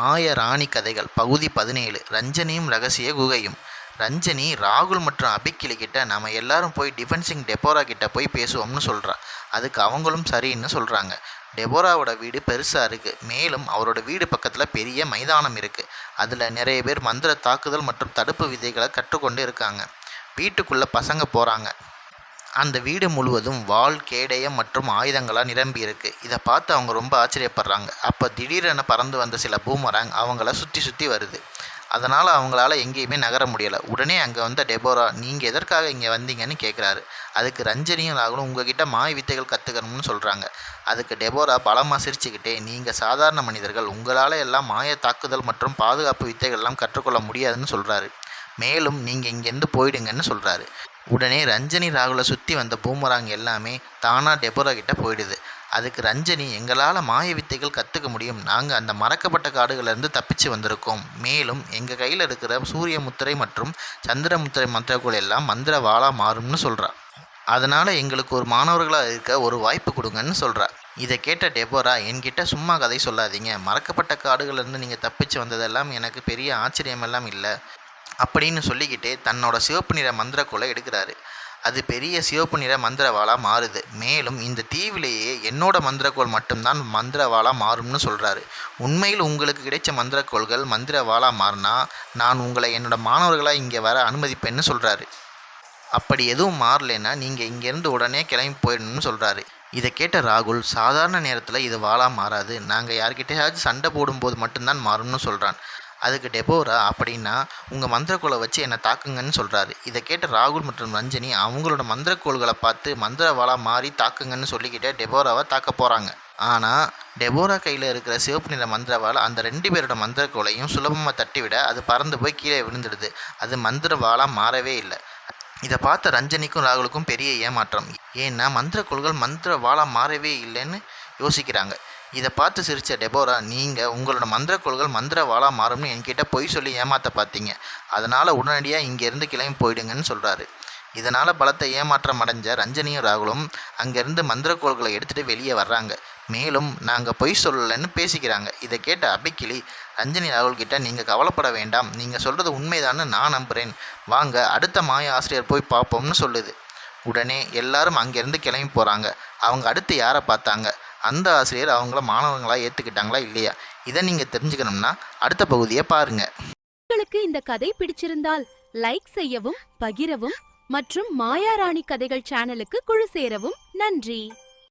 மாய ராணி கதைகள் பகுதி பதினேழு. ரஞ்சனியும் ரகசிய குகையும். ரஞ்சனி ராகுல் மற்றும் அபிக்கிளி கிட்ட நாம எல்லாரும் போய் டிஃபென்சிங் டெபோரா கிட்ட போய் பேசுவோம்னு சொல்கிறா அதுக்கு அவங்களும் சரின்னு சொல்கிறாங்க டெபோராவோட வீடு பெருசாக இருக்குது மேலும் அவரோட வீடு பக்கத்தில் பெரிய மைதானம் இருக்குது அதில் நிறைய பேர் மந்திர தாக்குதல் மற்றும் தடுப்பு விதைகளை கற்றுக்கொண்டு இருக்காங்க. வீட்டுக்குள்ளே பசங்க போகிறாங்க அந்த வீடு முழுவதும் வாள் கேடயம் மற்றும் ஆயுதங்களாக நிரம்பி இருக்குது இதை பார்த்து அவங்க ரொம்ப ஆச்சரியப்படுறாங்க. அப்போ திடீரென பறந்து வந்த சில பூமராங் அவங்கள சுற்றி சுற்றி வருது. அதனால் அவங்களால எங்கேயுமே நகர முடியலை. உடனே அங்கே வந்த டெபோரா நீங்கள் எதற்காக இங்கே வந்தீங்கன்னு கேட்குறாரு அதுக்கு ரஞ்சனியும் ராகுலும் உங்ககிட்ட மாய வித்தைகள் கற்றுக்கணும்னு சொல்கிறாங்க அதுக்கு டெபோரா பலமாக சிரிச்சுக்கிட்டே நீங்கள் சாதாரண மனிதர்கள். உங்களால் எல்லாம் மாய தாக்குதல் மற்றும் பாதுகாப்பு வித்தைகள்லாம் கற்றுக்கொள்ள முடியாதுன்னு சொல்கிறாரு மேலும் நீங்கள் இங்கேருந்து போயிடுங்கன்னு சொல்கிறாரு உடனே ரஞ்சனி ராகுலை சுற்றி வந்த பூமராங் எல்லாமே தானாக டெபோரா கிட்ட போயிடுது. அதுக்கு ரஞ்சனி எங்களால் மாய வித்தைகள் கற்றுக்க முடியும். நாங்கள் அந்த மறக்கப்பட்ட காடுகளிலிருந்து தப்பிச்சு வந்திருக்கோம். மேலும் எங்கள் கையில் இருக்கிற சூரிய முத்திரை மற்றும் சந்திர முத்திரை மந்திரக்குள் எல்லாம் மந்திர வாழா மாறும்னு சொல்கிறா அதனால் எங்களுக்கு ஒரு மாணவர்களாக இருக்க ஒரு வாய்ப்பு கொடுங்கன்னு சொல்கிறா இதை கேட்ட டெபோரா என்கிட்ட சும்மா கதை சொல்லாதீங்க. மறக்கப்பட்ட காடுகளிலிருந்து நீங்கள் தப்பிச்சு வந்ததெல்லாம் எனக்கு பெரிய ஆச்சரியமெல்லாம் இல்லை. அப்படின்னு சொல்லிக்கிட்டே தன்னோட சிவப்பு நிற மந்திரக்கோலை எடுக்கிறாரு. அது பெரிய சிவப்பு நிற மந்திரவாளாக மாறுது. மேலும் இந்த தீவிலேயே என்னோட மந்திரக்கோள் மட்டும்தான் மந்திரவாளாக மாறும்னு சொல்கிறாரு உண்மையில் உங்களுக்கு கிடைச்ச மந்திரக்கோள்கள் மந்திரவாளாக மாறினா நான் உங்களை என்னோட மாணவர்களாக இங்கே வர அனுமதிப்பேன்னு சொல்கிறாரு அப்படி எதுவும் மாறலைன்னா நீங்கள் இங்கேருந்து உடனே கிளம்பி போயிடணும்னு சொல்கிறாரு இதை கேட்ட ராகுல் சாதாரண நேரத்தில் இது வாழா மாறாது. நாங்கள் யார்கிட்டயாச்சும் சண்டை போடும்போது மட்டும்தான் மாறும்னு சொல்கிறான் அதுக்கு டெபோரா அப்படின்னா உங்கள் மந்திரக்கோளை வச்சு என்னை தாக்குங்கன்னு சொல்கிறாரு இதை கேட்ட ராகுல் மற்றும் ரஞ்சனி அவங்களோட மந்திரக்கோள்களை பார்த்து மந்திரவாளா மாறி தாக்குங்கன்னு சொல்லிக்கிட்டே டெபோராவை தாக்க போகிறாங்க ஆனால் டெபோரா கையில் இருக்கிற சிவப்பு நிற மந்திரவால் அந்த ரெண்டு பேரோட மந்திரக்கோளையும் சுலபமாக தட்டிவிட அது பறந்து போய் கீழே விழுந்துடுது. அது மந்திரவாளாக மாறவே இல்லை. இதை பார்த்த ரஞ்சனிக்கும் ராகுலுக்கும் பெரிய ஏமாற்றம். ஏன்னா மந்திரக்கோள்கள் மந்திரவாளா மாறவே இல்லைன்னு யோசிக்கிறாங்க. இதை பார்த்து சிரித்த டெபோரா நீங்கள் உங்களோட மந்திர கோள்கள் மந்திர வாழா மாறும்னு என்கிட்ட பொய் சொல்லி ஏமாற்ற பார்த்தீங்க அதனால் உடனடியாக இங்கேருந்து கிளம்பி போயிடுங்கன்னு சொல்கிறாரு இதனால் பலத்த ஏமாற்றம் அடைஞ்ச ரஞ்சனியும் ராகுலும் அங்கேருந்து மந்திரக்கோள்களை எடுத்துகிட்டு வெளியே வர்றாங்க. மேலும் நாங்கள் பொய் சொல்லலைன்னு பேசிக்கிறாங்க. இதை கேட்ட அபிக்கிளி ரஞ்சனி ராகுல் கிட்ட நீங்கள் கவலைப்பட வேண்டாம். நீங்கள் சொல்கிறது உண்மைதான்னு நான் நம்புகிறேன் வாங்க அடுத்த மாய ஆசிரியர் போய் பார்ப்போம்னு சொல்லுது. உடனே எல்லாரும் அங்கேருந்து கிளம்பி போகிறாங்க அவங்க அடுத்து யாரை பார்த்தாங்க? அந்த ஆசிரியர் அவங்கள மாணவர்களாக ஏற்றுக்கிட்டாங்களா இல்லையா? இதை நீங்கள் தெரிஞ்சுக்கணும்னா அடுத்த பகுதியை பாருங்கள் உங்களுக்கு இந்த கதை பிடிச்சிருந்தால் லைக் செய்யவும் பகிரவும் மற்றும் மாயாராணி கதைகள் சேனலுக்கு குழு சேரவும். நன்றி.